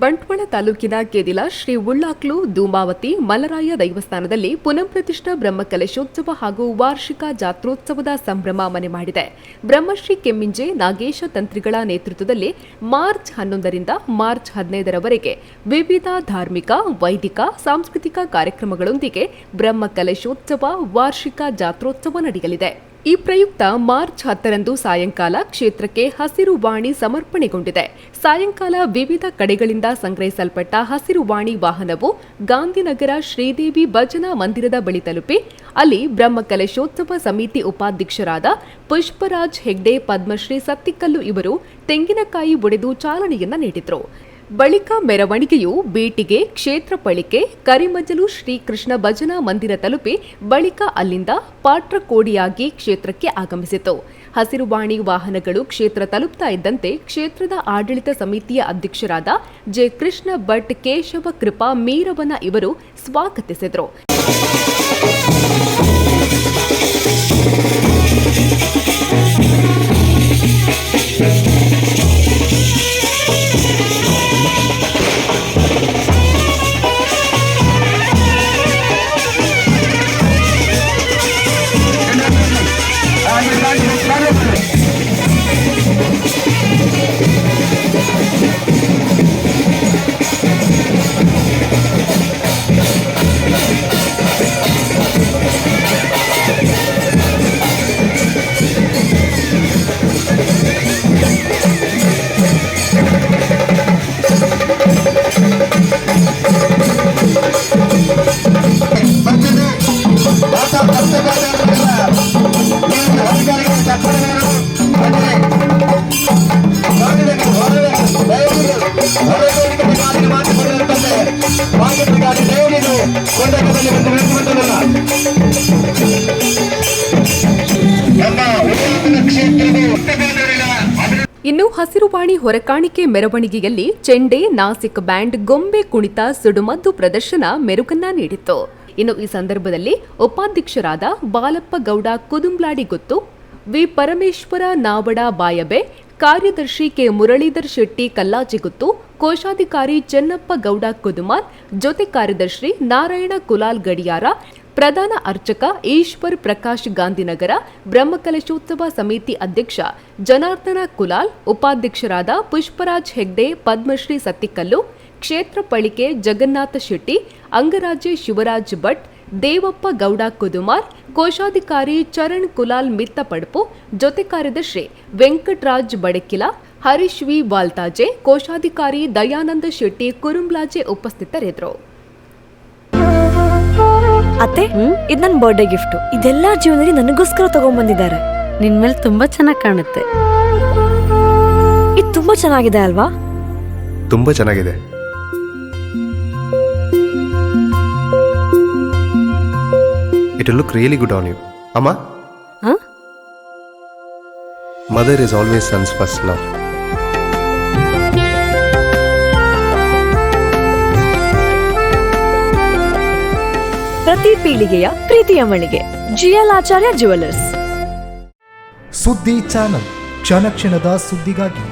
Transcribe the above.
ಬಂಟ್ವಾಳ ತಾಲೂಕಿನ ಕೆದಿಲ ಶ್ರೀ ಉಳ್ಳಾಕ್ಲು ದೂಮಾವತಿ ಮಲರಾಯ ದೈವಸ್ಥಾನದಲ್ಲಿ ಪುನಃಪ್ರತಿಷ್ಠ ಬ್ರಹ್ಮಕಲಶೋತ್ಸವ ಹಾಗೂ ವಾರ್ಷಿಕ ಜಾತ್ರೋತ್ಸವದ ಸಂಭ್ರಮ ಮನೆ ಮಾಡಿದೆ. ಬ್ರಹ್ಮಶ್ರೀ ಕೆಮ್ಮಿಂಜೆ ನಾಗೇಶ ತಂತ್ರಿಗಳ ನೇತೃತ್ವದಲ್ಲಿ ಮಾರ್ಚ್ ಹನ್ನೊಂದರಿಂದ ಮಾರ್ಚ್ ಹದಿನೈದರವರೆಗೆ ವಿವಿಧ ಧಾರ್ಮಿಕ, ವೈದಿಕ, ಸಾಂಸ್ಕೃತಿಕ ಕಾರ್ಯಕ್ರಮಗಳೊಂದಿಗೆ ಬ್ರಹ್ಮಕಲಶೋತ್ಸವ ವಾರ್ಷಿಕ ಜಾತ್ರೋತ್ಸವ ನಡೆಯಲಿದೆ. ಈ ಪ್ರಯುಕ್ತ ಮಾರ್ಚ್ ಹತ್ತರಂದು ಸಾಯಂಕಾಲ ಕ್ಷೇತ್ರಕ್ಕೆ ಹಸಿರು ವಾಣಿ ಸಮರ್ಪಣೆಗೊಂಡಿದೆ. ಸಾಯಂಕಾಲ ವಿವಿಧ ಕಡೆಗಳಿಂದ ಸಂಗ್ರಹಿಸಲ್ಪಟ್ಟ ಹಸಿರು ವಾಣಿ ವಾಹನವು ಗಾಂಧಿನಗರ ಶ್ರೀದೇವಿ ಭಜನಾ ಮಂದಿರದ ಬಳಿ ತಲುಪಿ, ಅಲ್ಲಿ ಬ್ರಹ್ಮಕಲಶೋತ್ಸವ ಸಮಿತಿ ಉಪಾಧ್ಯಕ್ಷರಾದ ಪುಷ್ಪರಾಜ್ ಹೆಗ್ಡೆ, ಪದ್ಮಶ್ರೀ ಸತ್ತಿಕಲ್ಲು ಇವರು ತೆಂಗಿನಕಾಯಿ ಒಡೆದು ಚಾಲನೆಯನ್ನ ನೀಡಿದ್ರು. ಬಳಿಕ ಮೆರವಣಿಗೆಯು ಬೇಟಿಗೆ, ಕ್ಷೇತ್ರ ಪಳಿಕೆ, ಕರಿಮಜಲು ಶ್ರೀಕೃಷ್ಣ ಭಜನಾ ಮಂದಿರ ತಲುಪಿ ಬಳಿಕ ಅಲ್ಲಿಂದ ಪಾಟ್ರಕೋಡಿಯಾಗಿ ಕ್ಷೇತ್ರಕ್ಕೆ ಆಗಮಿಸಿತು. ಹಸಿರುವಾಣಿ ವಾಹನಗಳು ಕ್ಷೇತ್ರ ತಲುಪ್ತಾ ಇದ್ದಂತೆ ಕ್ಷೇತ್ರದ ಆಡಳಿತ ಸಮಿತಿಯ ಅಧ್ಯಕ್ಷರಾದ ಜೆ. ಕೃಷ್ಣ ಭಟ್, ಕೇಶವ ಕೃಪಾ, ಮೀರವನ ಇವರು ಸ್ವಾಗತಿಸಿದರು. ಇನ್ನು ಹಸಿರುವಾಣಿ ಹೊರಕಾಣಿಕೆ ಮೆರವಣಿಗೆಯಲ್ಲಿ ಚೆಂಡೆ, ನಾಸಿಕ್ ಬ್ಯಾಂಡ್, ಗೊಂಬೆ ಕುಣಿತ, ಸುಡುಮದ್ದು ಪ್ರದರ್ಶನ ಮೆರುಗನ್ನ ನೀಡಿತ್ತು. ಇನ್ನು ಈ ಸಂದರ್ಭದಲ್ಲಿ ಉಪಾಧ್ಯಕ್ಷರಾದ ಬಾಲಪ್ಪ ಗೌಡ ಕುದುಂಬ್ಲಾಡಿ ಗೊತ್ತು, ವಿ ಪರಮೇಶ್ವರ ನಾವಡ ಬಾಯಬೆ ಕಾರ್ಯದರ್ಶಿ ಕೆ. ಮುರಳೀಧರ್ ಶೆಟ್ಟಿ ಕಲ್ಲಾಜಿಗುತ್ತು, ಕೋಶಾಧಿಕಾರಿ ಚೆನ್ನಪ್ಪ ಗೌಡ ಜೊತೆ ಕಾರ್ಯದರ್ಶಿ ನಾರಾಯಣ ಕುಲಾಲ್ ಗಡಿಯಾರ, ಪ್ರಧಾನ ಅರ್ಚಕ ಈಶ್ವರ್ ಪ್ರಕಾಶ್ ಗಾಂಧಿನಗರ, ಬ್ರಹ್ಮಕಲಶೋತ್ಸವ ಸಮಿತಿ ಅಧ್ಯಕ್ಷ ಜನಾರ್ದನ ಕುಲಾಲ್, ಉಪಾಧ್ಯಕ್ಷರಾದ ಪುಷ್ಪರಾಜ್ ಹೆಗ್ಡೆ, ಪದ್ಮಶ್ರೀ ಸತ್ತಿಕಲ್ಲು, ಕ್ಷೇತ್ರ ಪಳಿಕೆ ಜಗನ್ನಾಥ ಶೆಟ್ಟಿ, ಅಂಗರಾಜ್ಯ ಶಿವರಾಜ್ ಭಟ್ ದೇವಪ್ಪ ಗೌಡ ಕುದುಮಾರ್ ಕೋಶಾಧಿಕಾರಿ ಚರಣ್ ಕುಲಾಲ್ ಮಿತ್ತಪಡ್ಪು ಜೊತೆ ಕಾರ್ಯದರ್ಶಿ ವೆಂಕಟರಾಜ್ ಬಡಕಿಲ ಹರೀಶ್ ವಿ ವಾಲ್ತಾಜೆ ಕೋಶಾಧಿಕಾರಿ ದಯಾನಂದ ಶೆಟ್ಟಿ ಕುರುಂಬ್ಲಾಜೆ ಉಪಸ್ಥಿತರಿದ್ದರು. ಅತ್ತೆ ಇದು ನನ್ನ ಬರ್ಡೇ ಗಿಫ್ಟ್ ಇದೆಲ್ಲ ಜೀವನದಲ್ಲಿ ನನಗೋಸ್ಕರ ತಗೊಂಡ್ಬಂದಿದ್ದಾರೆ. ನಿನ್ ಮೇಲೆ ತುಂಬಾ ಚೆನ್ನಾಗಿ ಕಾಣುತ್ತೆ. ಇದು ತುಂಬಾ ಚೆನ್ನಾಗಿದೆ ಅಲ್ವಾ? ತುಂಬಾ ಚೆನ್ನಾಗಿದೆ. It look really good on you ಅಮ್ಮ ಹ? Mother is always sons first love ಪ್ರತಿ ಪೀಳಿಗೆಯ ಪ್ರೀತಿಯ ಮಳಿಗೆ. ಜಿಎಲ್ ಆಚಾರ್ಯ ಜುವೆಲ್ಲರ್ಸ್ ಸುದ್ದಿ ಚಾನಲ್. ಕ್ಷಣ ಕ್ಷಣದ ಸುದ್ದಿಗಾಗಿ.